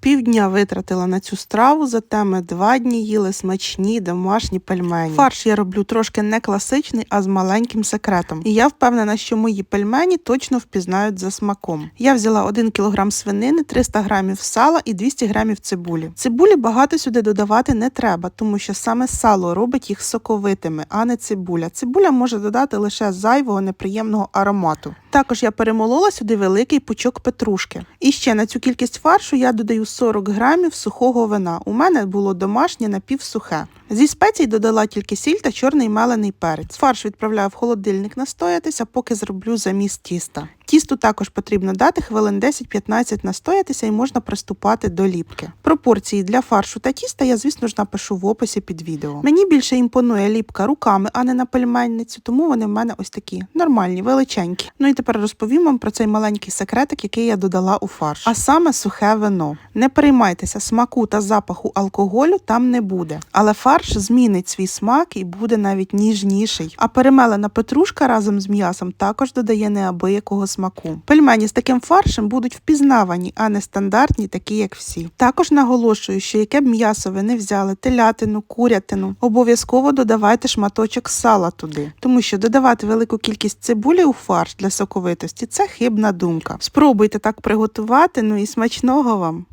Півдня витратила на цю страву, зате ми два дні їли смачні домашні пельмені. Фарш я роблю трошки не класичний, а з маленьким секретом. І я впевнена, що мої пельмені точно впізнають за смаком. Я взяла 1 кг свинини, 300 г сала і 200 г цибулі. Цибулі багато сюди додавати не треба, тому що саме сало робить їх соковитими, а не цибуля. Цибуля може додати лише зайвого неприємного аромату. Також я перемолола сюди великий пучок петрушки. І ще на цю кількість фаршу я додаю 40 грамів сухого вина. У мене було домашнє напівсухе. Зі спецій додала тільки сіль та чорний мелений перець. Фарш відправляю в холодильник настоятися, поки зроблю заміс тіста. Тісту також потрібно дати хвилин 10-15 настоятися і можна приступати до ліпки. Пропорції для фаршу та тіста я, звісно ж, напишу в описі під відео. Мені більше імпонує ліпка руками, а не на пельменницю, тому вони в мене ось такі нормальні, величенькі. Ну і тепер розповім вам про цей маленький секретик, який я додала у фарш. А саме сухе вино. Не переймайтеся, смаку та запаху алкоголю там не буде. Але фарш змінить свій смак і буде навіть ніжніший. А перемелена петрушка разом з м'ясом також додає неабиякого смаку. Пельмені з таким фаршем будуть впізнавані, а не стандартні, такі як всі. Також наголошую, що яке б м'ясо ви не взяли, телятину, курятину, обов'язково додавайте шматочок сала туди, тому що додавати велику кількість цибулі у фарш для соковитості це хибна думка. Спробуйте так приготувати, ну і смачного вам.